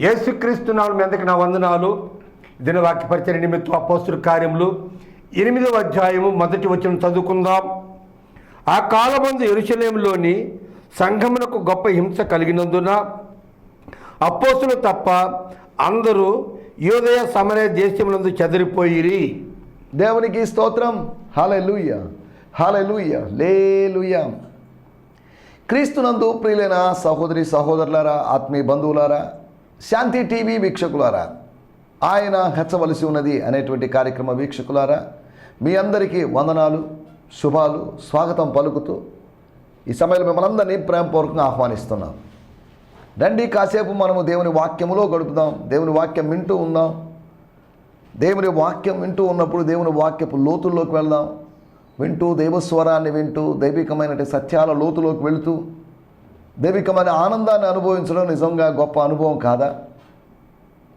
యేసుక్రీస్తు నాలుగు మీదకి నా వందనాలు. దినవాక్య పరిచయ నిమిత్తం అపోస్తుల కార్యములు. ఎనిమిదవ అధ్యాయము మొదటి వచ్చిన చదువుకుందాం. ఆ కాలమందు ఎరుశలేంలోని సంఘమునకు గొప్ప హింస కలిగినందున అపోస్తులు తప్ప అందరూ యోదయ సమరయ దేశములందు చెదిరిపోయిరి. దేవునికి స్తోత్రం. హాలెలూయ హాలెలూయ లేలుయ క్రీస్తునందు ప్రియులైన సహోదరి సహోదరులారా ఆత్మీయ బంధువులారా శాంతి టీవీ వీక్షకులారా ఆయన హెచ్చవలసి ఉన్నది అనేటువంటి కార్యక్రమ వీక్షకులారా మీ అందరికీ వందనాలు శుభాలు స్వాగతం పలుకుతూ ఈ సమయంలో మిమ్మల్ని అందరినీ ప్రేమపూర్వకంగా ఆహ్వానిస్తున్నాం. రండి కాసేపు మనము దేవుని వాక్యములో గడుపుదాం. దేవుని వాక్యం వింటూ ఉందాం. దేవుని వాక్యం వింటూ ఉన్నప్పుడు దేవుని వాక్యపు లోతుల్లోకి వెళ్దాం. వింటూ దైవస్వరాన్ని వింటూ దైవికమైనటువంటి సత్యాల లోతులోకి వెళుతూ దైవికమైన ఆనందాన్ని అనుభవించడం నిజంగా గొప్ప అనుభవం కాదా?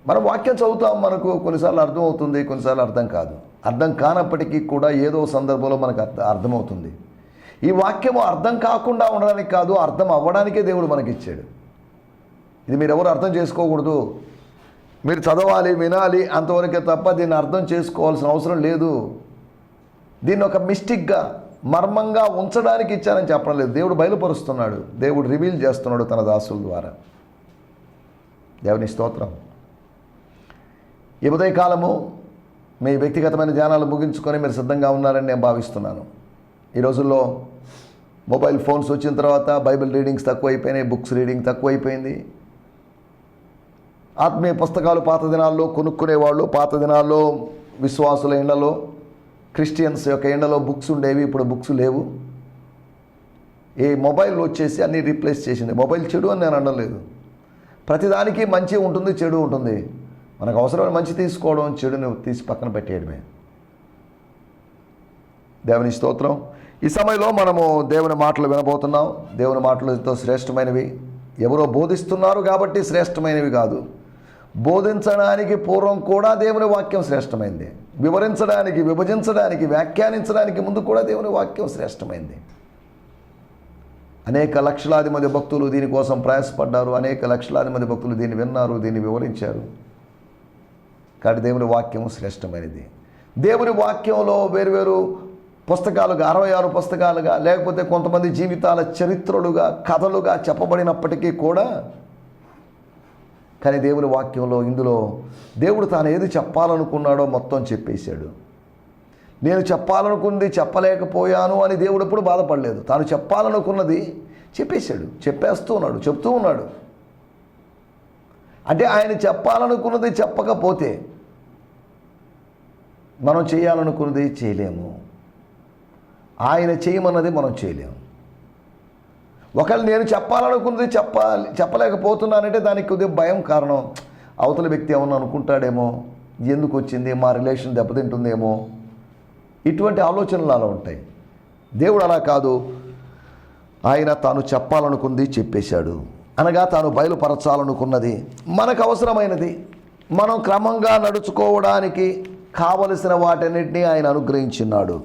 మనం వాక్యం చదువుతాం మనకు కొన్నిసార్లు అర్థమవుతుంది కొన్నిసార్లు అర్థం కాదు. అర్థం కానప్పటికీ కూడా ఏదో సందర్భంలో మనకు అర్థ అర్థమవుతుంది. ఈ వాక్యము అర్థం కాకుండా ఉండడానికి కాదు అర్థం అవ్వడానికే దేవుడు మనకిచ్చాడు. ఇది మీరు ఎవరు అర్థం చేసుకోకూడదు. మీరు చదవాలి వినాలి అంతవరకే తప్ప దీన్ని అర్థం చేసుకోవాల్సిన అవసరం లేదు. దీన్ని ఒక మిస్టిక్గా మర్మంగా ఉంచడానికి ఇచ్చారని చెప్పడం లేదు. దేవుడు బయలుపరుస్తున్నాడు. దేవుడు రివీల్ చేస్తున్నాడు తన దాసుల ద్వారా. దేవుని స్తోత్రం. ఈ కాలము మీ వ్యక్తిగతమైన ధ్యానాలు ముగించుకొని మీరు సిద్ధంగా ఉన్నారని నేను భావిస్తున్నాను. ఈ రోజుల్లో మొబైల్ ఫోన్స్ వచ్చిన తర్వాత బైబిల్ రీడింగ్స్ తక్కువైపోయినాయి బుక్స్ రీడింగ్ తక్కువైపోయింది. ఆత్మీయ పుస్తకాలు పాత దినాల్లో కొనుక్కునేవాళ్ళు పాత దినాల్లో విశ్వాసుల ఇళ్ళలో క్రిస్టియన్స్ యొక్క ఎండలో బుక్స్ ఉండేవి ఇప్పుడు బుక్స్ లేవు. ఈ మొబైల్ వచ్చేసి అన్నీ రీప్లేస్ చేసింది. మొబైల్ చెడు అని నేను అనలేదు ప్రతిదానికి మంచి ఉంటుంది చెడు ఉంటుంది. మనకు అవసరమైన మంచి తీసుకోవడం చెడుని తీసి పక్కన పెట్టేయడమే. దేవుని స్తోత్రం. ఈ సమయంలో మనము దేవుని మాటలు వినబోతున్నాం. దేవుని మాటలు ఎంతో శ్రేష్టమైనవి. ఎవరో బోధిస్తున్నారు కాబట్టి శ్రేష్టమైనవి కాదు. బోధించడానికి పూర్వం కూడా దేవుని వాక్యం శ్రేష్టమైంది. వివరించడానికి విభజించడానికి వ్యాఖ్యానించడానికి ముందు కూడా దేవుని వాక్యం శ్రేష్టమైంది. అనేక లక్షలాది మంది భక్తులు దీనికోసం ప్రయాసపడ్డారు. అనేక లక్షలాది మంది భక్తులు దీన్ని విన్నారు దీన్ని వివరించారు. కాబట్టి దేవుని వాక్యం శ్రేష్టమైనది. దేవుని వాక్యంలో వేరువేరు పుస్తకాలుగా అరవై ఆరు పుస్తకాలుగా లేకపోతే కొంతమంది జీవితాల చరిత్రలుగా కథలుగా చెప్పబడినప్పటికీ కూడా కానీ దేవుని వాక్యంలో ఇందులో దేవుడు తాను ఏది చెప్పాలనుకున్నాడో మొత్తం చెప్పేశాడు. నేను చెప్పాలనుకుంది చెప్పలేకపోయాను అని దేవుడు ఎప్పుడు బాధపడలేదు. తాను చెప్పాలనుకున్నది చెప్పేశాడు. చెప్పేస్తూ ఉన్నాడు చెప్తూ ఉన్నాడు. అంటే ఆయన చెప్పాలనుకున్నది చెప్పకపోతే మనం చేయాలనుకున్నది చేయలేము. ఆయన చేయమన్నది మనం చేయలేము. ఒకవేళ నేను చెప్పాలనుకున్నది చెప్పాలి చెప్పలేకపోతున్నానంటే దానికి కొద్దిగా భయం కారణం. అవతల వ్యక్తి ఏమన్నా అనుకుంటాడేమో? ఎందుకు వచ్చింది? మా రిలేషన్ దెబ్బతింటుందేమో? ఇటువంటి ఆలోచనలు అలా ఉంటాయి. దేవుడు అలా కాదు. ఆయన తాను చెప్పాలనుకుంది చెప్పేశాడు. అనగా తాను బయలుపరచాలనుకున్నది మనకు అవసరమైనది. మనం క్రమంగా నడుచుకోవడానికి కావలసిన వాటన్నిటినీ ఆయన అనుగ్రహించినాడు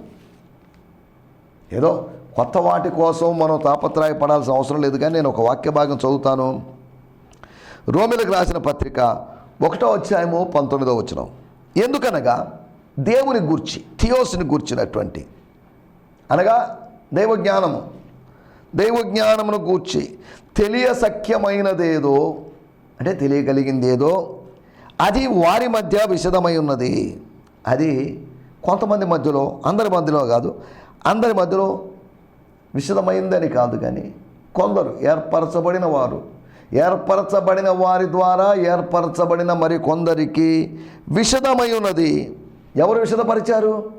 ఏదో కొత్త వాటి కోసం మనం తాపత్రయపడాల్సిన అవసరం లేదు కానీ నేను ఒక వాక్య భాగం చదువుతాను. రోమిలకు రాసిన పత్రిక ఒకటో అధ్యాయము పంతొమ్మిదో వచ్చిన ఎందుకనగా దేవుని గూర్చి థియోస్ని గూర్చినటువంటి అనగా దైవజ్ఞానము. దైవజ్ఞానమును గూర్చి తెలియసఖ్యమైనదేదో అంటే తెలియగలిగిందేదో అది వారి మధ్య విషదమై ఉన్నది. అది కొంతమంది మధ్యలో అందరి మధ్యలో కాదు అందరి మధ్యలో విషదమైందని కాదు కానీ కొందరు ఏర్పరచబడిన వారు ఏర్పరచబడిన వారి ద్వారా ఏర్పరచబడిన మరి కొందరికి విషదమై ఉన్నది ఎవరు విషదపరిచారు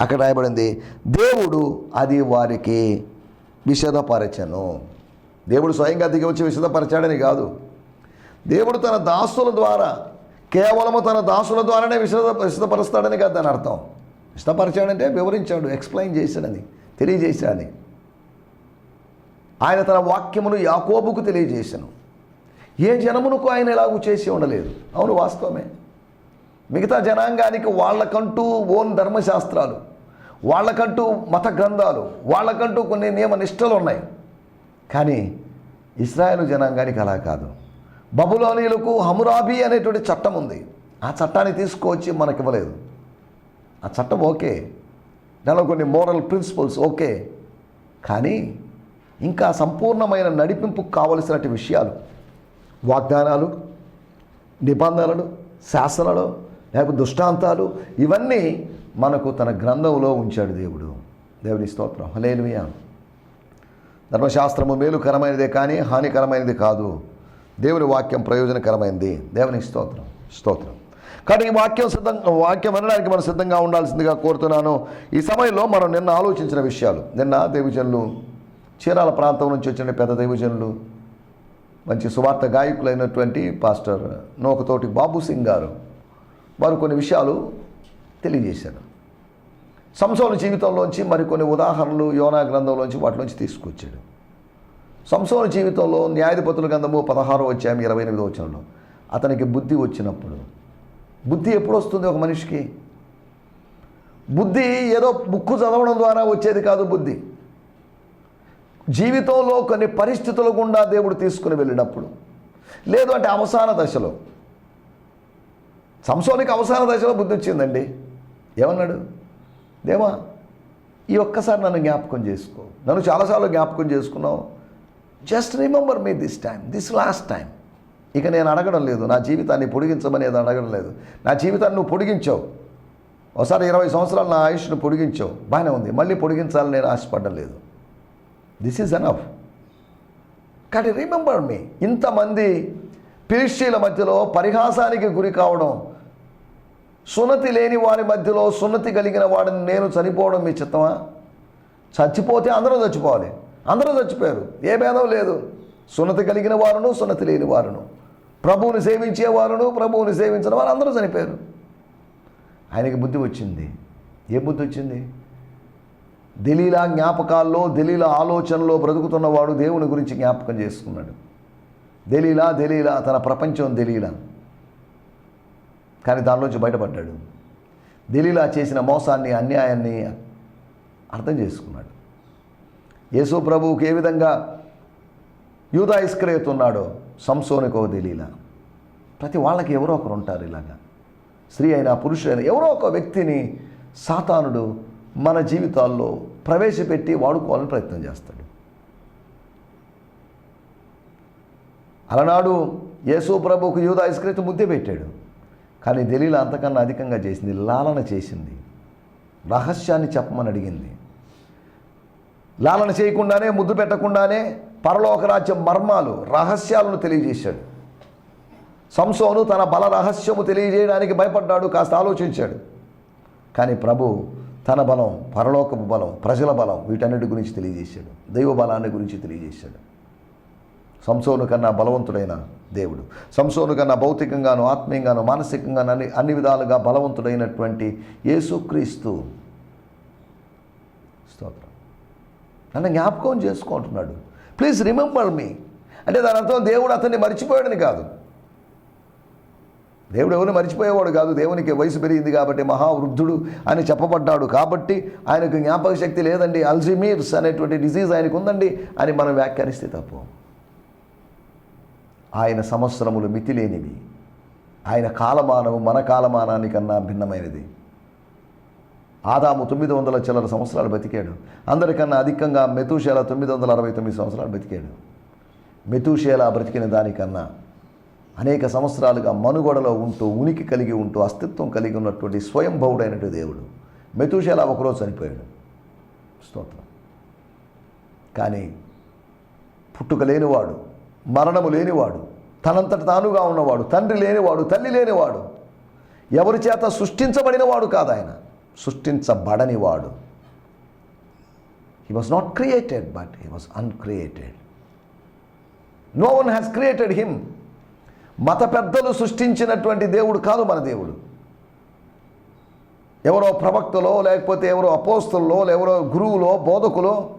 అక్కడ రాయబడింది దేవుడు అది వారికి విషదపరచను దేవుడు స్వయంగా దిగి వచ్చి విషదపరచాడని కాదు. దేవుడు తన దాసుల ద్వారా కేవలము తన దాసుల ద్వారానే విషద విషదపరుస్తాడని కాదు దాని అర్థం. విషదపరిచాడంటే వివరించాడు ఎక్స్ప్లెయిన్ చేశాడని. తెలియజేశాను. ఆయన తన వాక్యమును యాకోబుకు తెలియజేశాను. ఏ జనమునకు ఆయన ఎలాగూ చేసి ఉండలేదు? అవును వాస్తవమే. మిగతా జనాంగానికి వాళ్ళకంటూ ఓన్ ధర్మశాస్త్రాలు వాళ్ళకంటూ మత గ్రంథాలు వాళ్ళకంటూ కొన్ని నియమ నిష్టలు ఉన్నాయి. కానీ ఇస్రాయేల్ జనాంగానికి అలా కాదు. బబులోనియులకు హమురాబీ అనేటువంటి చట్టం ఉంది. ఆ చట్టాన్ని తీసుకువచ్చి మనకి ఇవ్వలేదు ఆ చట్టం ఓకే. దానిలో కొన్ని మోరల్ ప్రిన్సిపల్స్ ఓకే. కానీ ఇంకా సంపూర్ణమైన నడిపింపుకు కావలసినటువంటి విషయాలు వాగ్దానాలు నిబంధనలు శాసనాలు లేకపోతే దృష్టాంతాలు ఇవన్నీ మనకు తన గ్రంథంలో ఉంచాడు దేవుడు. దేవుని స్తోత్రం. హలేలుయా ధర్మశాస్త్రము మేలుకరమైనదే కానీ హానికరమైనది కాదు. దేవుని వాక్యం ప్రయోజనకరమైనది దేవుని స్తోత్రం. స్తోత్రం. కానీ ఈ వాక్యం సిద్ధంగా వాక్యం వినడానికి మనం సిద్ధంగా ఉండాల్సిందిగా కోరుతున్నాను. ఈ సమయంలో మనం నిన్న ఆలోచించిన విషయాలు. నిన్న దేవజనులు చీరాల ప్రాంతం నుంచి వచ్చిన పెద్ద దేవజనులు మంచి సువార్త గాయకులైనటువంటి పాస్టర్ నోకతోటి బాబు సింగ్ గారు వారు కొన్ని విషయాలు తెలియజేశారు. సంసోను జీవితంలోంచి మరికొన్ని ఉదాహరణలు యోనా గ్రంథంలోంచి వాటిలోంచి తీసుకొచ్చాడు. సంసోను జీవితంలో న్యాయాధిపతుల గ్రంథము పదహారో వచ్చాము ఇరవై ఎనిమిదో వచ్చినలో అతనికి బుద్ధి వచ్చినప్పుడు బుద్ధి ఎప్పుడు వస్తుంది ఒక మనిషికి? బుద్ధి ఏదో బుక్కు చదవడం ద్వారా వచ్చేది కాదు బుద్ధి. జీవితంలో కొన్ని పరిస్థితుల గుండా దేవుడు తీసుకుని వెళ్ళినప్పుడు లేదు అంటే అవసాన దశలో. సంసోనికి అవసాన దశలో బుద్ధి వచ్చిందండి. ఏమన్నాడు? దేవా ఈ ఒక్కసారి నన్ను జ్ఞాపకం చేసుకో. నన్ను చాలాసార్లు జ్ఞాపకం చేసుకున్నావు. Just remember me this time this last time ఇక నేను అడగడం లేదు. నా జీవితాన్ని పొడిగించమనేది అడగడం లేదు. నా జీవితాన్ని నువ్వు పొడిగించావు. ఒకసారి ఇరవై సంవత్సరాలు నా ఆయుష్ను పొడిగించావు. బాగానే ఉంది. మళ్ళీ పొడిగించాలని నేను ఆశపడడం లేదు. దిస్ ఈజ్ అనఫ్ కానీ రిమెంబర్ మీ ఇంతమంది పిలిష్టీల మధ్యలో పరిహాసానికి గురి కావడం సున్నతి లేని వారి మధ్యలో సున్నతి కలిగిన వాడిని నేను చనిపోవడం మీ చిత్తమా? చచ్చిపోతే అందరూ చచ్చిపోవాలి. అందరూ చచ్చిపోయారు. ఏ భేదం లేదు. సున్నతి కలిగిన వారును సున్నతి లేని వారును. ప్రభువుని సేవించేవారును ప్రభువుని సేవించిన వారు అందరూ చనిపోయారు. ఆయనకి బుద్ధి వచ్చింది. ఏ బుద్ధి వచ్చింది? దలీలా జ్ఞాపకాల్లో దిలీల ఆలోచనలో బ్రతుకుతున్నవాడు దేవుని గురించి జ్ఞాపకం చేసుకున్నాడు. దలీలా దెలీలా తన ప్రపంచం దెలీలా. కానీ దానిలోంచి బయటపడ్డాడు. దలీలా చేసిన మోసాన్ని అన్యాయాన్ని అర్థం చేసుకున్నాడు. యేసు ప్రభువుకి ఏ విధంగా యూదా ఇస్క్రేత్ ఉన్నాడో సంసోనికో దలీలా ప్రతి వాళ్ళకి ఎవరో ఒకరు ఉంటారు ఇలాగా. స్త్రీ అయినా పురుషులైనా ఎవరో ఒక వ్యక్తిని సాతానుడు మన జీవితాల్లో ప్రవేశపెట్టి వాడుకోవాలని ప్రయత్నం చేస్తాడు. అలనాడు యేసు ప్రభుకు యూదా ఇస్క్రేతు ముద్దె పెట్టాడు. కానీ దలీల అంతకన్నా అధికంగా చేసింది లాలన చేసింది. రహస్యాన్ని చెప్పమని అడిగింది. లాలన చేయకుండానే ముద్దు పెట్టకుండానే పరలోక రాజ్యం మర్మాలు రహస్యాలను తెలియజేశాడు. సంసోను తన బల రహస్యము తెలియజేయడానికి భయపడ్డాడు కాస్త ఆలోచించాడు. కానీ ప్రభు తన బలం పరలోకపు బలం ప్రజల బలం వీటన్నిటి గురించి తెలియజేశాడు. దైవ బలాన్ని గురించి తెలియజేశాడు. సంసోను కన్నా బలవంతుడైన దేవుడు. సంసోను కన్నా భౌతికంగాను ఆత్మీయంగాను మానసికంగాను అన్ని అన్ని విధాలుగా బలవంతుడైనటువంటి యేసుక్రీస్తు. స్తోత్రం. నన్ను జ్ఞాపకం చేసుకుంటున్నాడు ప్లీజ్ రిమెంబర్ మీ అంటే దాని అర్థం దేవుడు అతన్ని మర్చిపోయాడని కాదు. దేవుడు ఎవరిని మర్చిపోయేవాడు కాదు. దేవునికి వయసు పెరిగింది కాబట్టి మహావృద్ధుడు అని చెప్పబడ్డాడు కాబట్టి ఆయనకు జ్ఞాపక శక్తి లేదండి. అల్జిమీర్స్ అనేటువంటి డిసీజ్ ఆయనకు ఉందండి అని మనం వ్యాఖ్యానిస్తే తప్పు. ఆయన సంవత్సరములు మితిలేనివి. ఆయన కాలమానము మన కాలమానానికన్నా భిన్నమైనది. ఆదాము తొమ్మిది వందల చిల్లర సంవత్సరాలు బతికాడు. అందరికన్నా అధికంగా మెతుషేల తొమ్మిది వందల అరవై తొమ్మిది సంవత్సరాలు బతికాడు. మెతుషేల బ్రతికిన దానికన్నా అనేక సంవత్సరాలుగా మనుగడలో ఉంటూ ఉనికి కలిగి ఉంటూ అస్తిత్వం కలిగి ఉన్నటువంటి స్వయంభవుడైనటువంటి దేవుడు. మెతుషేల ఒకరోజు చనిపోయాడు. స్తోత్రం. కానీ పుట్టుక లేనివాడు మరణము లేనివాడు తనంతట తానుగా ఉన్నవాడు తండ్రి లేనివాడు తల్లి లేనివాడు ఎవరి చేత సృష్టించబడినవాడు కాదు ఆయన. సృష్టించబడనివాడు. He was not created but he was uncreated no one has created him మత పెద్దలు సృష్టించినటువంటి దేవుడు కాదు మన దేవుడు. ఎవరో ప్రవక్తలో లేకపోతే ఎవరో అపోస్తుల్లో ఎవరో గురువులో బోధకులో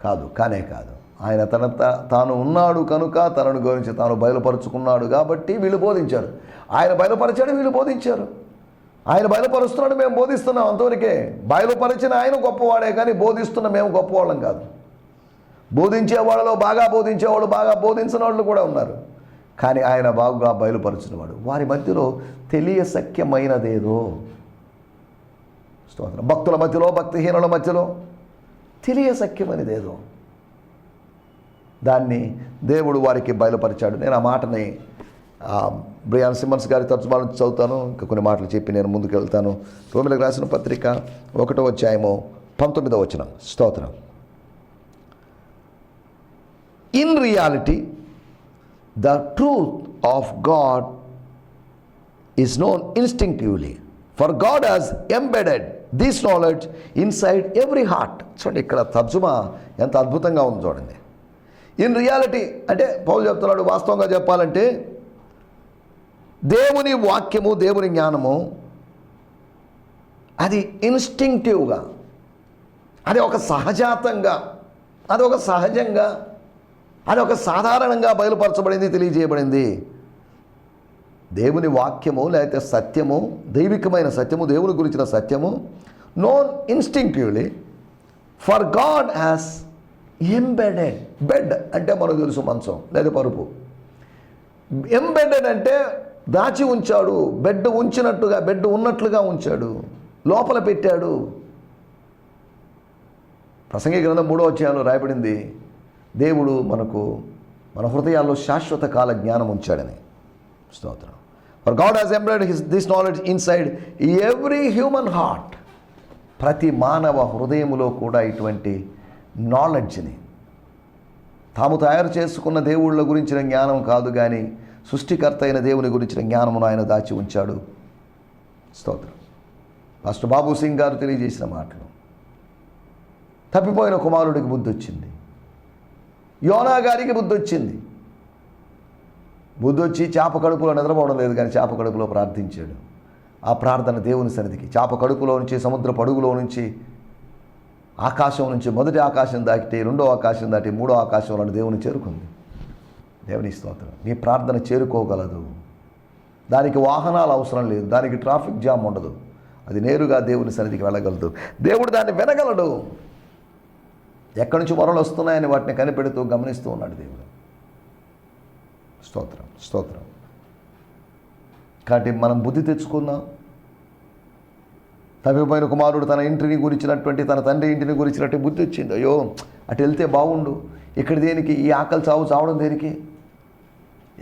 కాదు కానే కాదు. ఆయన తన తాను ఉన్నాడు కనుక తనను గురించి తాను బయలుపరుచుకున్నాడు కాబట్టి వీళ్ళు బోధించారు. ఆయన బయలుపరిచాడు వీళ్ళు బోధించారు. ఆయన బయలుపరుస్తున్నాడు మేము బోధిస్తున్నాం అంతవరకే. బయలుపరిచిన ఆయన గొప్పవాడే కానీ బోధిస్తున్న మేము గొప్పవాళ్ళం కాదు. బోధించేవాళ్ళలో బాగా బోధించేవాళ్ళు బాగా బోధించిన వాళ్ళు కూడా ఉన్నారు. కానీ ఆయన బాగుగా బయలుపరిచినవాడు. వారి మధ్యలో తెలియ సఖ్యమైనదేదో స్తోత్రం. భక్తుల మధ్యలో భక్తిహీనుల మధ్యలో తెలియ సఖ్యమైనదేదో దాన్ని దేవుడు వారికి బయలుపరిచాడు. నేను ఆ మాటని బ్రియాన్ సిమ్మన్స్ గారి తర్జుమా నుంచి చదువుతాను. ఇంకా కొన్ని మాటలు చెప్పి నేను ముందుకు వెళ్తాను రోమిలకు రాసిన పత్రిక ఒకటో అధ్యాయము పంతొమ్మిదో వచ్చిన స్తోత్రం. In reality the truth of God is known instinctively for God has embedded this knowledge inside every heart చూడండి ఇక్కడ తర్జుమా ఎంత అద్భుతంగా ఉంది చూడండి. ఇన్ రియాలిటీ అంటే పౌలు చెప్తున్నాడు వాస్తవంగా చెప్పాలంటే దేవుని వాక్యము దేవుని జ్ఞానము అది ఇన్స్టింక్టివ్గా అది ఒక సహజాతంగా అది ఒక సహజంగా అది ఒక సాధారణంగా బయలుపరచబడింది తెలియజేయబడింది. దేవుని వాక్యము లేకపోతే సత్యము దైవికమైన సత్యము దేవుని గురించిన సత్యము known instinctively for God as embedded bed అంటే మనకు తెలుసు మంచం లేదా పరుపు. ఎంబెడెడ్ అంటే దాచి ఉంచాడు బెడ్ ఉంచినట్టుగా బెడ్ ఉన్నట్లుగా ఉంచాడు లోపల పెట్టాడు. ప్రసంగి గ్రంథం మూడో అధ్యాయంలో రాయబడింది దేవుడు మనకు మన హృదయాల్లో శాశ్వత కాల జ్ఞానం ఉంచాడని. స్తోత్రం. For God has embroider his this knowledge inside every human heart ప్రతి మానవ హృదయములో కూడా ఇటువంటి నాలెడ్జ్ని తాము తయారు చేసుకున్న దేవుళ్ళ గురించిన జ్ఞానం కాదు కానీ సృష్టికర్త అయిన దేవుని గురించిన జ్ఞానమును ఆయన దాచి ఉంచాడు. స్తోత్రం. పాస్టర్ బాబు సింగ్ గారు తెలియజేసిన మాటలు. తప్పిపోయిన కుమారుడికి బుద్ధి వచ్చింది యోనా గారికి బుద్ధి వచ్చింది బుద్ధి వచ్చి చేప కడుపులో నిద్రపోవడం లేదు కానీ చేప కడుపులో ప్రార్థించాడు. ఆ ప్రార్థన దేవుని సన్నిధికి చేప కడుపులో నుంచి సముద్ర పడుగులో నుంచి ఆకాశం నుంచి మొదటి ఆకాశం దాటి రెండో ఆకాశం దాటి మూడో ఆకాశంలో దేవుని చేరుకుంది. దేవుని స్తోత్రం. నీ ప్రార్థన చేరుకోగలదు. దానికి వాహనాలు అవసరం లేదు. దానికి ట్రాఫిక్ జామ్ ఉండదు. అది నేరుగా దేవుని సన్నిధికి వెళ్ళగలదు. దేవుడు దాన్ని వినగలడు. ఎక్కడి నుంచి వరలు వస్తున్నాయని వాటిని కనిపెడుతూ గమనిస్తూ ఉన్నాడు దేవుడు. స్తోత్రం స్తోత్రం. కాబట్టి మనం బుద్ధి తెచ్చుకుందాం తప్పిపోయిన కుమారుడు తన ఇంటిని గురించినటువంటి తన తండ్రి ఇంటిని గురించినట్టు బుద్ధి వచ్చింది. అయ్యో అటు వెళ్తే బాగుండు. ఇక్కడ దేనికి? ఈ ఆకలి చావు చావడం దేనికి?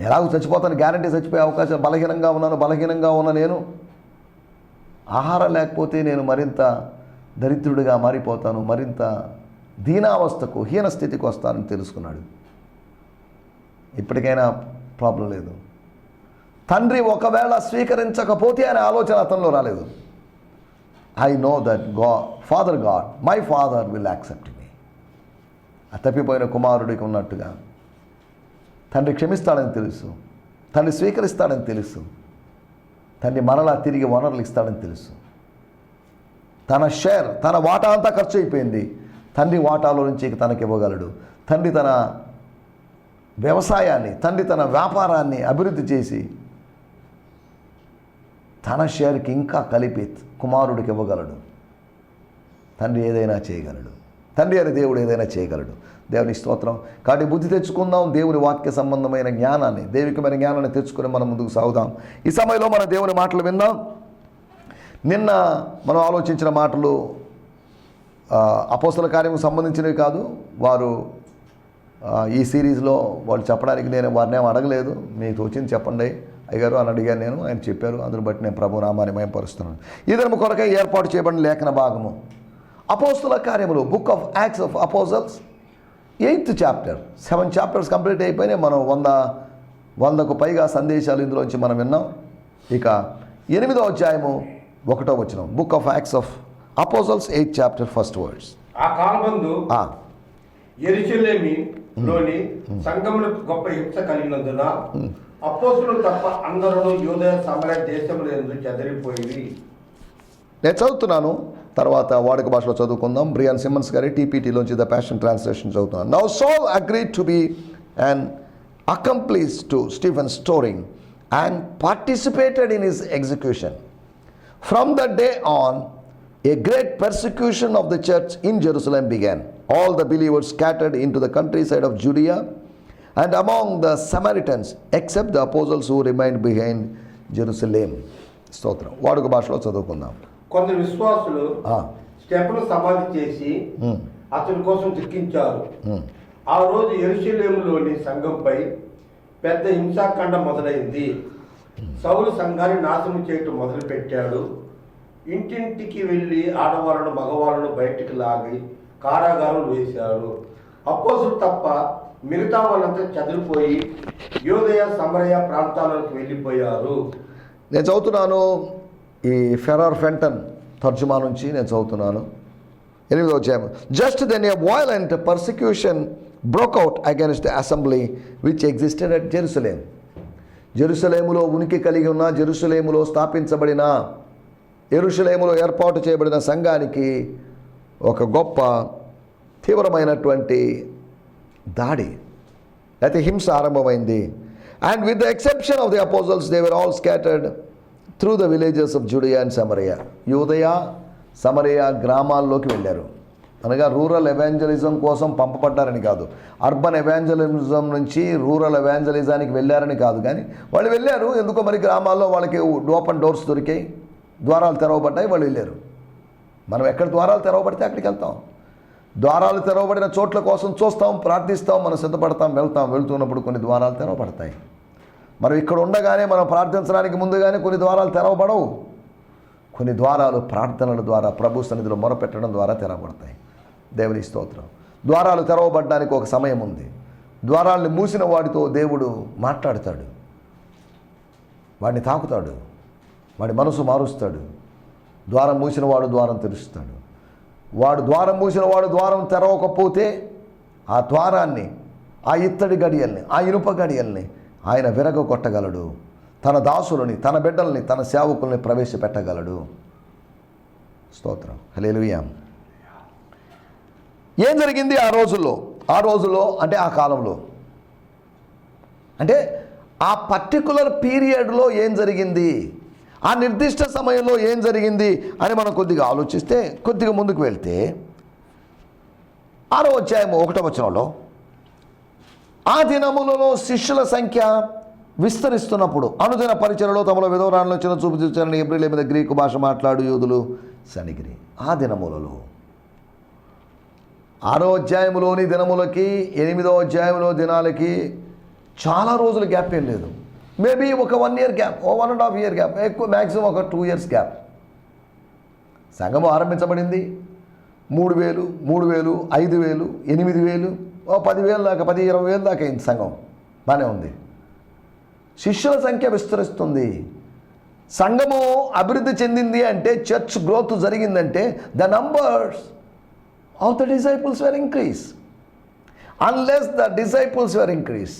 ఎలాగో చచ్చిపోతాను గ్యారంటీ చచ్చిపోయే అవకాశం బలహీనంగా ఉన్నాను బలహీనంగా ఉన్న నేను. ఆహారం లేకపోతే నేను మరింత దరిద్రుడిగా మారిపోతాను మరింత దీనావస్థకు హీన స్థితికి వస్తానని తెలుసుకున్నాడు. ఇప్పటికైనా ప్రాబ్లం లేదు. తండ్రి ఒకవేళ స్వీకరించకపోతే అనే ఆలోచన అతనిలో రాలేదు. I know దట్గా father God my father will accept me ఆ తప్పిపోయిన కుమారుడికి ఉన్నట్టుగా. తండ్రి క్షమిస్తాడని తెలుసు. తండ్రి స్వీకరిస్తాడని తెలుసు. తండ్రి మరలా తిరిగి వనరులు ఇస్తాడని తెలుసు. తన షేర్ తన వాటా అంతా ఖర్చు అయిపోయింది. తండ్రి వాటాలో నుంచి తనకి ఇవ్వగలడు. తండ్రి తన వ్యవసాయాన్ని తండ్రి తన వ్యాపారాన్ని అభివృద్ధి చేసి తన షేర్కి ఇంకా కలిపి కుమారుడికి ఇవ్వగలడు. తండ్రి ఏదైనా చేయగలడు. తండ్రి అని దేవుడు ఏదైనా చేయగలడు. దేవుని స్తోత్రం. కాబట్టి బుద్ధి తెచ్చుకుందాం. దేవుని వాక్య సంబంధమైన జ్ఞానాన్ని దైవికమైన జ్ఞానాన్ని తెచ్చుకొని మనం ముందుకు సాగుదాం. ఈ సమయంలో మన దేవుని మాటలు విందాం. నిన్న మనం ఆలోచించిన మాటలు అపోసల కార్యము సంబంధించినవి కాదు. వారు ఈ సిరీస్లో వాళ్ళు చెప్పడానికి నేను వారిని ఏం అడగలేదు. మీకు వచ్చింది చెప్పండి. అయ్యగారు అని అడిగాను నేను. ఆయన చెప్పారు. అందుని బట్టి నేను ప్రభు నామాన్ని మయంపరుస్తున్నాను. ఇద్దరు కొరకై ఏర్పాటు చేయబడిన లేఖన భాగము. అపోస్తుల కార్యములు book of Acts of Apostles eighth chapter. Seven chapters complete అయిపోయినాయి. మనం వంద వందకు పైగా సందేశాలు ఇందులోంచి మనం విన్నాం. ఇక ఎనిమిదో అధ్యాయము ఒకటో వచ్చినాం book of Acts of Apostles eighth chapter first words ఆ కాలమందు ఎరుసలేమిలోని సంఘములకు గొప్ప హింస కలిగినందున అపోసులు తప్ప అందరూ యూదయ సమర దేశములు ఎందుకు చెదిరిపోయి నేను చదువుతున్నాను. తర్వాత వాడుక భాషలో చదువుకుందాం. బ్రియాన్ సిమ్మన్స్ గారి టీపీటీలోంచి ద ప్యాషన్ ట్రాన్స్లేషన్ చదువుతున్నాను now Saul agree to be and accomplice to Stephen storing and participated in his execution from the day on a great a of the church in Jerusalem began all the believers the into the countryside of Judea and among the Samaritans except the apostles who remained behind Jerusalem స్తోత్రం వాడుక భాషలో చదువుకుందాం. కొందరు విశ్వాసులు స్టెప్ను సమాధి చేసి అతని కోసం దుఃఖించారు. ఆ రోజు ఎరుషలేములోని సంఘంపై పెద్ద హింసాకాండ మొదలైంది. సౌలు సంఘాన్ని నాశనం చేయటం మొదలుపెట్టాడు. ఇంటింటికి వెళ్ళి ఆడవాళ్ళను మగవాళ్ళను బయటికి లాగి కారాగారం వేశాడు. అపోసులు తప్ప మిగతా వాళ్ళంతా చదిరిపోయి యోదయ సమరయ ప్రాంతాలకు వెళ్ళిపోయారు. నేను చదువుతున్నాను. ఈ ఫెరార్ ఫెంటన్ తర్జుమా నుంచి నేను చదువుతున్నాను. ఎనిమిదో అధ్యాయం. Just then a violent persecution broke out against assembly which existed at Jerusalem జెరూసలేములో ఉనికి కలిగి ఉన్న జెరూసలేములో స్థాపించబడిన ఎరుసలేములో ఏర్పాటు చేయబడిన సంఘానికి ఒక గొప్ప తీవ్రమైనటువంటి దాడి. అయితే హింస ఆరంభమైంది. And with the exception of the apostles they were all scattered through the villages of Judea and సమరయ యూదయ సమరయ గ్రామాల్లోకి వెళ్ళారు. అనగా రూరల్ ఎవాంజలిజం కోసం పంపబడ్డారని కాదు. అర్బన్ ఎవాంజలిజం నుంచి రూరల్ ఎవాంజలిజానికి వెళ్ళారని కాదు. కానీ వాళ్ళు వెళ్ళారు. ఎందుకో మరి గ్రామాల్లో వాళ్ళకి ఓపెన్ డోర్స్ దొరికాయి. ద్వారాలు తెరవబడ్డాయి. వాళ్ళు వెళ్ళారు. మనం ఎక్కడ ద్వారాలు తెరవబడితే అక్కడికి వెళ్తాం. ద్వారాలు తెరవబడిన చోట్ల కోసం చూస్తాం ప్రార్థిస్తాం మనం సిద్ధపడతాం వెళ్తాం. వెళ్తున్నప్పుడు కొన్ని ద్వారాలు తెరవబడతాయి. మనం ఇక్కడ ఉండగానే మనం ప్రార్థించడానికి ముందుగానే కొన్ని ద్వారాలు తెరవబడవు. కొన్ని ద్వారాలు ప్రార్థనల ద్వారా ప్రభు సన్నిధిలో మొరపెట్టడం ద్వారా తెరవబడతాయి. దేవుని స్తోత్రం. ద్వారాలు తెరవబడడానికి ఒక సమయం ఉంది. ద్వారాలను మూసిన వాడితో దేవుడు మాట్లాడతాడు. వాడిని తాకుతాడు. వాడి మనసు మారుస్తాడు. ద్వారం మూసిన వాడు ద్వారం తెరుస్తాడు. వాడు ద్వారం మూసిన వాడు ద్వారం తెరవకపోతే ఆ ద్వారాన్ని ఆ ఇత్తడి గడియల్ని ఆ ఇనుప గడియల్ని ఆయన విరగ కొట్టగలడు. తన దాసులని తన బిడ్డల్ని తన సేవకుల్ని ప్రవేశపెట్టగలడు. స్తోత్రం. హలేలుయా ఏం జరిగింది ఆ రోజుల్లో? ఆ రోజుల్లో అంటే ఆ కాలంలో? అంటే ఆ పర్టికులర్ పీరియడ్లో ఏం జరిగింది? ఆ నిర్దిష్ట సమయంలో ఏం జరిగింది? అని మనం కొద్దిగా ఆలోచిస్తే కొద్దిగా ముందుకు వెళ్తే ఆరో అధ్యాయం ఒకటో వచనంలో ఆ దినములలో శిష్యుల సంఖ్య విస్తరిస్తున్నప్పుడు అనుదిన పరిచయలో తమలో విధవరాలను చిన్న చూపు చూచారని ఏప్రిల్ మీద గ్రీకు భాష మాట్లాడు యూదులు సనిగిరి ఆ దినములలో ఆరో అధ్యాయములోని దినములకి ఎనిమిదో అధ్యాయంలో దినాలకి చాలా రోజులు గ్యాప్ ఏం లేదు. మేబీ ఒక one year gap oh one and half year gap ఎక్కువ మ్యాక్సిమం ఒక టూ ఇయర్స్ గ్యాప్ సంఘము ఆరంభించబడింది. మూడు వేలు మూడు వేలు ఐదు వేలు ఎనిమిది వేలు ఓ పదివేలు దాకా పది ఇరవై వేలు దాకా అయింది సంఘం. బాగానే ఉంది. శిష్యుల సంఖ్య విస్తరిస్తుంది. సంఘము అభివృద్ధి చెందింది అంటే చర్చ్ గ్రోత్ జరిగిందంటే the numbers of the disciples were increase unless the disciples were increase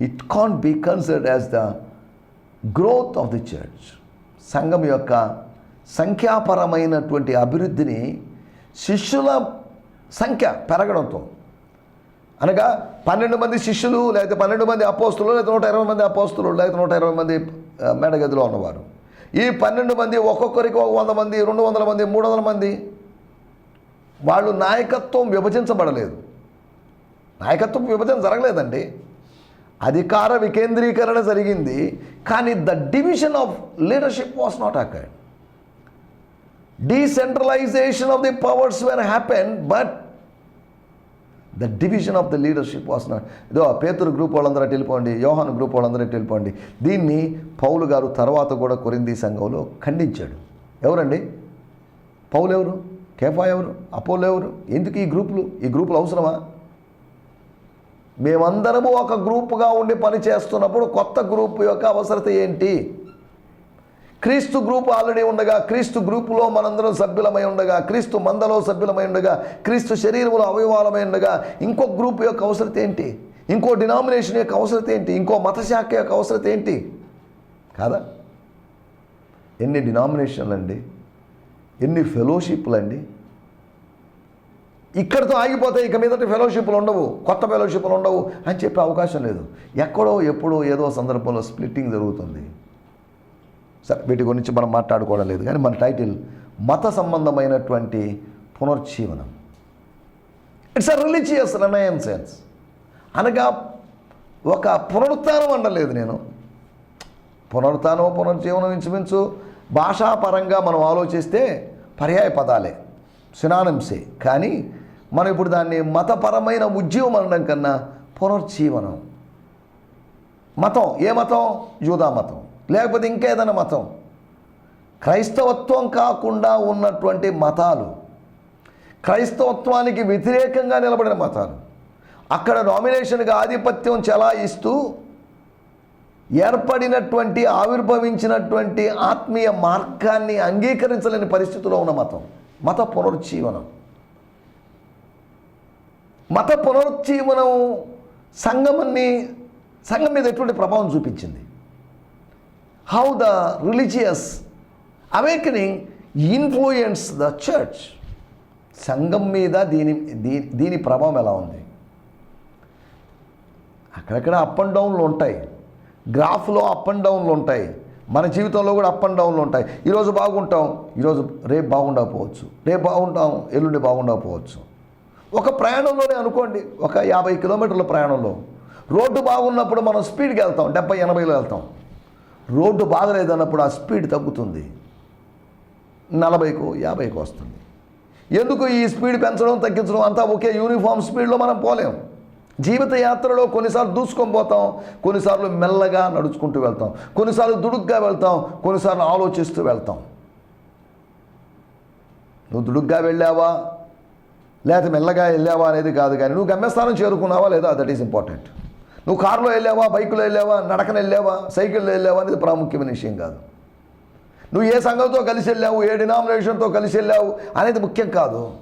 it can't be considered as the growth of the church సంఘం యొక్క సంఖ్యాపరమైనటువంటి అభివృద్ధిని శిష్యుల సంఖ్య పెరగడంతో అనగా పన్నెండు మంది శిష్యులు లేకపోతే పన్నెండు మంది అపోస్తులు లేకపోతే నూట ఇరవై మంది అపోస్తులు లేకపోతే నూట ఇరవై మంది ఆ, మేడగదిలో ఉన్నవారు. ఈ పన్నెండు మంది ఒక్కొక్కరికి ఒక వంద మంది రెండు వందల మంది మూడు వందల మంది. వాళ్ళు నాయకత్వం విభజించబడలేదు. నాయకత్వం విభజన జరగలేదండి. అధికార వికేంద్రీకరణ జరిగింది కానీ the division of leadership was not accord decentralization of the powers when happen but the division of the leadership వస్తున్నాడు ఇదో పేతురు గ్రూప్ వాళ్ళందరూ వెళ్ళిపోండి యోహాను గ్రూప్ వాళ్ళందరూ వెళ్ళిపోండి. దీన్ని పౌలు గారు తర్వాత కూడా కొరింది సంఘంలో ఖండించాడు. ఎవరండి? పౌలు ఎవరు? కేఫా ఎవరు? అపోలో ఎవరు? ఎందుకు ఈ గ్రూపులు ఈ గ్రూపులు అవసరమా? మేమందరము ఒక గ్రూపుగా ఉండి పని చేస్తున్నప్పుడు కొత్త గ్రూప్ యొక్క అవసరత ఏంటి? క్రీస్తు గ్రూప్ ఆల్రెడీ ఉండగా క్రీస్తు గ్రూపులో మనందరం సభ్యులమై ఉండగా క్రీస్తు మందలో సభ్యులమై ఉండగా క్రీస్తు శరీరంలో అవయవాలమై ఉండగా ఇంకో గ్రూప్ యొక్క అవసరత ఏంటి? ఇంకో డినామినేషన్ యొక్క అవసరత ఏంటి? ఇంకో మతశాఖ యొక్క అవసరత ఏంటి? కాదా? ఎన్ని డినామినేషన్లు అండి ఎన్ని ఫెలోషిప్లు అండి ఇక్కడితో ఆగిపోతే ఇక మీదట ఫెలోషిప్లు ఉండవు కొత్త ఫెలోషిప్లు ఉండవు అని చెప్పే అవకాశం లేదు. ఎక్కడో ఎప్పుడో ఏదో సందర్భంలో స్ప్లిట్టింగ్ జరుగుతుంది. సరే వీటి గురించి మనం మాట్లాడుకోవడం లేదు. కానీ మన టైటిల్ మత సంబంధమైనటువంటి పునర్జీవనం. ఇట్స్ అ రిలీజియస్ సెన్స్ అనగా ఒక పునరుత్నం అనలేదు నేను. పునరుత్నం పునర్జీవనం ఇంచుమించు భాషాపరంగా మనం ఆలోచిస్తే పర్యాయ పదాలే సినానిమ్సే కానీ మనం ఇప్పుడు దాన్ని మతపరమైన ఉద్యమం అనడం కన్నా పునర్జీవనం. మతం ఏ మతం? యూదా మతం. లేకపోతే ఇంకేదైనా మతం. క్రైస్తవత్వం కాకుండా ఉన్నటువంటి మతాలు క్రైస్తవత్వానికి వ్యతిరేకంగా నిలబడిన మతాలు అక్కడ నామినేషన్గా ఆధిపత్యం చెలాయిస్తూ ఏర్పడినటువంటి ఆవిర్భవించినటువంటి ఆత్మీయ మార్గాన్ని అంగీకరించలేని పరిస్థితిలో ఉన్న మతం. మత పునరుజ్జీవనం. మత పునరుజ్జీవనం సంఘమని సంఘం మీద ఎటువంటి ప్రభావం చూపించింది? How the religious awakening influence the church సంఘం మీద దీని దీని ప్రభావం ఎలా ఉంది? అక్కడక్కడ అప్ అండ్ డౌన్లు ఉంటాయి. గ్రాఫ్లో అప్ అండ్ డౌన్లు ఉంటాయి. మన జీవితంలో కూడా అప్ అండ్ డౌన్లు ఉంటాయి. ఈరోజు బాగుంటాం ఈరోజు రేపు బాగుండకపోవచ్చు. రేపు బాగుంటాం ఎల్లుండి బాగుండకపోవచ్చు. ఒక ప్రయాణంలోనే అనుకోండి ఒక యాభై కిలోమీటర్ల ప్రయాణంలో. రోడ్డు బాగున్నప్పుడు మనం స్పీడ్కి వెళ్తాం డెబ్బై ఎనభైలో వెళ్తాం. రోడ్డు బాగలేదన్నప్పుడు ఆ స్పీడ్ తగ్గుతుంది. నలభైకు యాభైకో వస్తుంది. ఎందుకు ఈ స్పీడ్ పెంచడం తగ్గించడం? అంతా ఒకే యూనిఫామ్ స్పీడ్లో మనం పోలేం. జీవిత యాత్రలో కొన్నిసార్లు దూసుకొని పోతాం కొన్నిసార్లు మెల్లగా నడుచుకుంటూ వెళ్తాం కొన్నిసార్లు దుడుగ్గా వెళ్తాం కొన్నిసార్లు ఆలోచిస్తూ వెళ్తాం. నువ్వు దుడుగ్గా వెళ్ళావా? లేకపోతే మెల్లగా వెళ్ళావా అనేది కాదు కానీ నువ్వు గమ్యస్థానం చేరుకున్నావా లేదా? దట్ ఈస్ ఇంపార్టెంట్ నువ్వు కారులో వెళ్ళావా? బైకులో వెళ్ళావా? నడకన వెళ్ళావా? సైకిల్లో వెళ్ళావా? అనేది ప్రాముఖ్యమైన విషయం కాదు. నువ్వు ఏ సంఘంతో కలిసి వెళ్ళావు? ఏ డినామినేషన్తో కలిసి వెళ్ళావు? అనేది ముఖ్యం కాదు.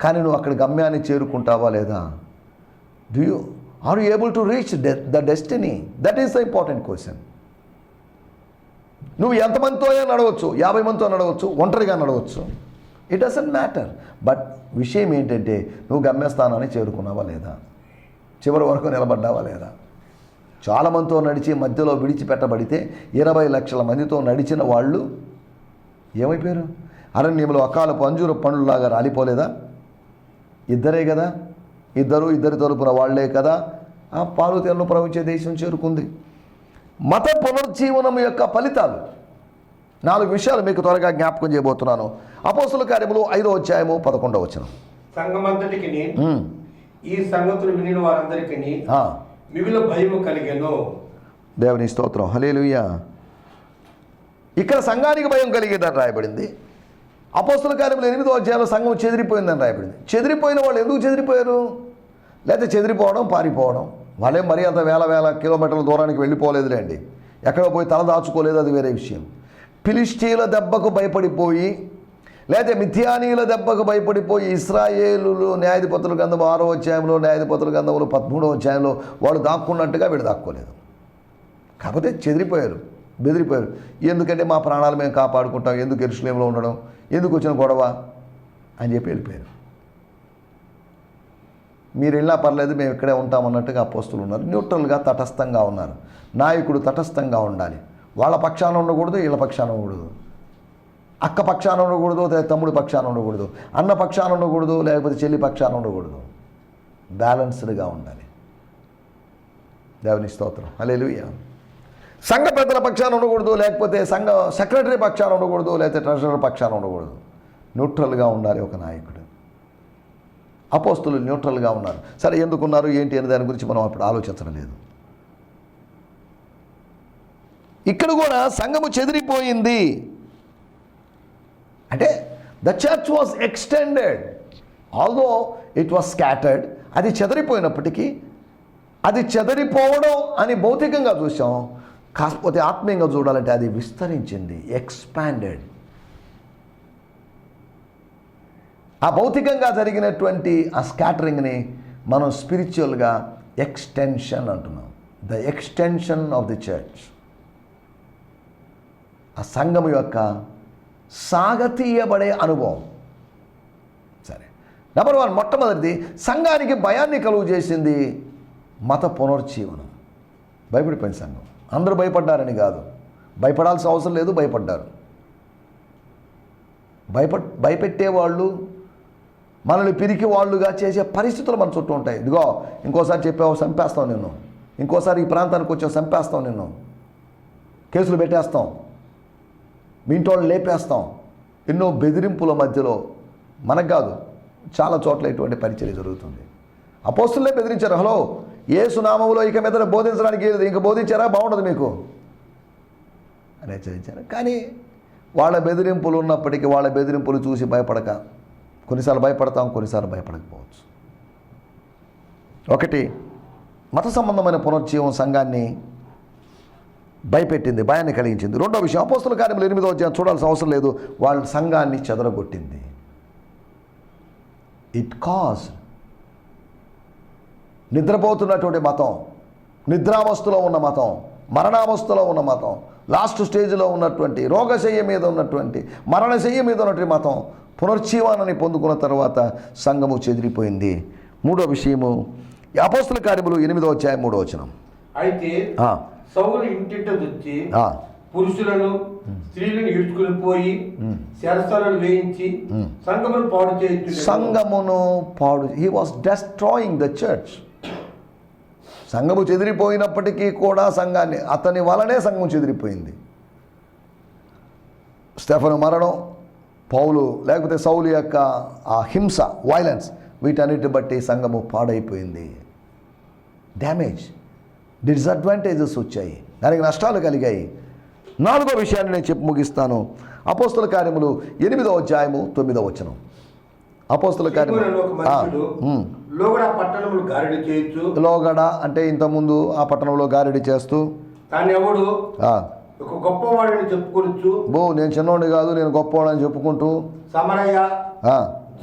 కానీ నువ్వు అక్కడ గమ్యాన్ని చేరుకుంటావా లేదా? Do you are able to reach the destiny that is the important question నువ్వు ఎంతమందితో నడవచ్చు. యాభై మందితో నడవచ్చు. ఒంటరిగా నడవచ్చు. ఇట్ డజంట్ మ్యాటర్ బట్ విషయం ఏంటంటే నువ్వు గమ్యస్థానాన్ని చేరుకున్నావా లేదా? చివరి వరకు నిలబడ్డావా లేదా? చాలా మందితో నడిచి మధ్యలో విడిచిపెట్టబడితే ఇరవై లక్షల మందితో నడిచిన వాళ్ళు ఏమైపోయారు? అరణ్యంలో అకాల పంజూరు పండ్లులాగా రాలిపోలేదా? ఇద్దరే కదా? ఇద్దరు ఇద్దరి తరపున వాళ్ళే కదా? ఆ పాలు తెల్లు ప్రవహించే దేశం చేరుకుంది. మత పునరుజ్జీవనం యొక్క ఫలితాలు నాలుగు విషయాలు మీకు త్వరగా జ్ఞాపకం చేయబోతున్నాను. అపోస్తుల కార్యములు ఐదో అధ్యాయము పదకొండవ వచనం. సంఘమంతటికి ఈ సంగతులు వినిన వారందరికీ మిగులు భయము కలిగెను. దేవుని స్తోత్రం. హలేలుయ్యా ఇక్కడ సంఘానికి భయం కలిగేదని రాయబడింది. అపోస్తుల కార్యములు ఎనిమిదో అధ్యాయంలో సంఘం చెదిరిపోయిందని రాయబడింది. చెదిరిపోయిన వాళ్ళు ఎందుకు చెదిరిపోయారు? లేకపోతే చెదిరిపోవడం పారిపోవడం. వాళ్ళే మరీ అంత వేల వేల కిలోమీటర్ల దూరానికి వెళ్ళిపోలేదులేండి. ఎక్కడో పోయి తల దాచుకోలేదు అది వేరే విషయం. ఫిలిస్టీల దెబ్బకు భయపడిపోయి లేకపోతే మిథ్యానీయుల దెబ్బకు భయపడిపోయి ఇస్రాయేలు న్యాయధిపతుల గంధం ఆరో అధ్యాయంలో న్యాయధిపతుల గంధంలో పదమూడో అధ్యాయంలో వాళ్ళు దాక్కున్నట్టుగా వీడు దాక్కోలేదు. కాకపోతే చెదిరిపోయారు బెదిరిపోయారు. ఎందుకంటే మా ప్రాణాలు మేము కాపాడుకుంటాం ఎందుకు ఎరుసలేంలో ఉండడం ఎందుకు వచ్చిన గొడవ అని చెప్పి వెళ్ళిపోయారు. మీరు వెళ్ళినా పర్లేదు మేము ఇక్కడే ఉంటాం అన్నట్టుగా అపోస్తులు ఉన్నారు. న్యూట్రల్గా తటస్థంగా ఉన్నారు. నాయకుడు తటస్థంగా ఉండాలి. వాళ్ళ పక్షాన ఉండకూడదు వీళ్ళ పక్షాన ఉండకూడదు. అక్క పక్షాన ఉండకూడదు లేదా తమ్ముడు పక్షాన ఉండకూడదు అన్న పక్షాన ఉండకూడదు లేకపోతే చెల్లి పక్షాన ఉండకూడదు. బ్యాలెన్స్డ్గా ఉండాలి. దేవుని స్తోత్రం. హల్లెలూయా. సంఘ పెద్దల పక్షాన ఉండకూడదు లేకపోతే సంఘ సెక్రటరీ పక్షాన ఉండకూడదు లేకపోతే ట్రెజరర్ పక్షాన ఉండకూడదు. న్యూట్రల్గా ఉండాలి ఒక నాయకుడు. అపోస్తులు న్యూట్రల్గా ఉన్నారు. సరే ఎందుకున్నారు ఏంటి అనే దాని గురించి మనం అప్పుడు ఆలోచించడం లేదు. ఇక్కడ కూడా సంఘము చెదిరిపోయింది. అంటే the church was extended although it was scattered అది చెదరిపోయినప్పటికీ అది చెదరిపోవడం అని భౌతికంగా చూసాం. కాకపోతే ఆత్మీయంగా చూడాలంటే అది విస్తరించింది ఎక్స్పాండెడ్ ఆ భౌతికంగా జరిగినటువంటి ఆ స్కాటరింగ్ని మనం స్పిరిచువల్గా ఎక్స్టెన్షన్ అంటున్నాం. The extension of the church ఆ సంఘం యొక్క సాగతీయబడే అనుభవం. సరే. నెంబర్ వన్ మొట్టమొదటిది సంఘానికి భయాన్ని కలుగు చేసింది మత పునరుజ్జీవనం భయపడిపోయింది సంఘం. అందరూ భయపడ్డారని కాదు. భయపడాల్సిన అవసరం లేదు భయపడ్డారు. భయప భయపెట్టేవాళ్ళు మనల్ని పిరికి వాళ్ళుగా చేసే పరిస్థితులు మన చుట్టూ ఉంటాయి. ఇదిగో ఇంకోసారి చెప్పావు చంపేస్తావు నేను ఇంకోసారి ఈ ప్రాంతానికి వచ్చావు చంపేస్తాం నిన్ను. కేసులు పెట్టేస్తాం. మీ ఇంటి వాళ్ళు లేపేస్తాం. ఎన్నో బెదిరింపుల మధ్యలో మనకు కాదు చాలా చోట్ల ఇటువంటి పరిచయం జరుగుతుంది. అపోస్తులే బెదిరించారు హలో ఏ సునామంలో ఇక మీద బోధించడానికి లేదు. ఇంక బోధించారా? బాగుండదు మీకు. అని హెచ్చరించారు. కానీ వాళ్ళ బెదిరింపులు ఉన్నప్పటికీ వాళ్ళ బెదిరింపులు చూసి భయపడక. కొన్నిసార్లు భయపడతాం కొన్నిసార్లు భయపడకపోవచ్చు. ఒకటి మత సంబంధమైన పునర్జీవం సంఘాన్ని భయపెట్టింది భయాన్ని కలిగించింది. రెండో విషయం అపోస్తుల కార్యములు ఎనిమిదో అధ్యాయం చూడాల్సిన అవసరం లేదు. వాళ్ళ సంఘాన్ని చెదరగొట్టింది. ఇట్ కాజ్ నిద్రపోతున్నటువంటి మతం నిద్రావస్థలో ఉన్న మతం మరణావస్థలో ఉన్న మతం లాస్ట్ స్టేజ్లో ఉన్నటువంటి రోగశయ్య మీద ఉన్నటువంటి మరణశయ్య మీద ఉన్నటువంటి మతం పునర్జీవానాన్ని పొందుకున్న తర్వాత సంఘము చెదిరిపోయింది. మూడో విషయము అపోస్తుల కార్యములు ఎనిమిదో అధ్యాయం మూడో వచనం. అయితే సౌలు ఇంటింట వచ్చి పురుషులను స్త్రీలను ఈడ్చుకుని పోయి శరసాలను వేయించి సంఘమును పాడు చేయించు సంఘమును పాడు he was destroying the church సంఘము చెదిరిపోయినప్పటికీ కూడా సంఘాన్ని అతని వలనే సంఘం చెదిరిపోయింది. స్టెఫను మరణం పౌలు లేకపోతే సౌలు యొక్క ఆ హింస వైలెన్స్ వీటన్నిటి బట్టి సంఘము పాడైపోయింది. డ్యామేజ్ డిసడ్వాంటేజెస్ వచ్చాయి. దానికి నష్టాలు కలిగాయి. నాలుగో విషయాన్ని నేను చెప్పి ముగిస్తాను. అపోస్తుల కార్యములు ఎనిమిదో అధ్యాయము తొమ్మిదో వచనం. అపోస్తుల కార్యములు. లోగడ అంటే ఇంతకుముందు ఆ పట్టణంలో గారిడి చేస్తూ ఒక గొప్పవాడిని చెప్పుకొనొచ్చు. బో నేను చిన్నోడిని కాదు నేను గొప్పవాడని చెప్పుకుంటూ సమరయ్య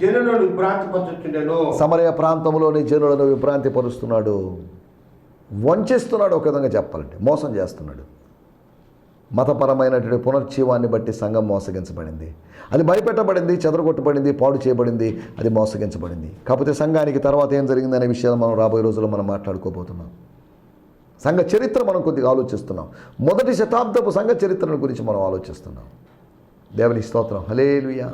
జనులను విభ్రాంతి పరచుచుండెను సమరయ ప్రాంతంలోని జనులను విభ్రాంతి పరుస్తున్నాడు వంచిస్తున్నాడు ఒక విధంగా చెప్పాలంటే. మోసం చేస్తున్నాడు. మతపరమైనటువంటి పునర్జీవాన్ని బట్టి సంఘం మోసగించబడింది. అది భయపెట్టబడింది చెదరగొట్టబడింది పాడు చేయబడింది అది మోసగించబడింది. కాకపోతే సంఘానికి తర్వాత ఏం జరిగిందనే విషయాలు మనం రాబోయే రోజుల్లో మనం మాట్లాడుకోబోతున్నాం. సంఘ చరిత్ర మనం కొద్దిగా ఆలోచిస్తున్నాం. మొదటి శతాబ్దపు సంఘ చరిత్రను గురించి మనం ఆలోచిస్తున్నాం. దేవుని స్తోత్రం. హలేలుయా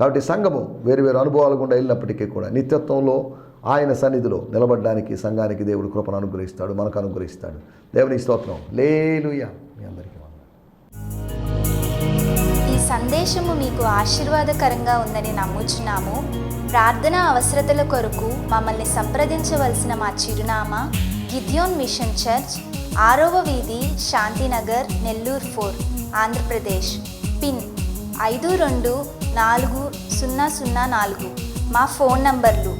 కాబట్టి సంఘము వేరు వేరు అనుభవాలు గుండా వెళ్ళినప్పటికీ కూడా నిత్యత్వంలో ఆయన సన్నిధిలో నిలబడడానికి సంఘానికి దేవుడు కృపను అనుగ్రహిస్తాడు మనకు అనుగ్రహిస్తాడు. దేవుని స్తోత్రం. లేలుయా మీ అందరికీ ఈ సందేశము మీకు ఆశీర్వాదకరంగా ఉందని నమ్ముచున్నాము. ప్రార్థన అవసరతల కొరకు మమ్మల్ని సంప్రదించవలసిన మా చిరునామా గిద్యోన్ మిషన్ చర్చ్ ఆరవ వీధి శాంతినగర్ నెల్లూరు ఫోర్ ఆంధ్రప్రదేశ్. పిన్ ఐదు రెండు నాలుగు సున్నా సున్నా నాలుగు. మా ఫోన్ నంబర్లు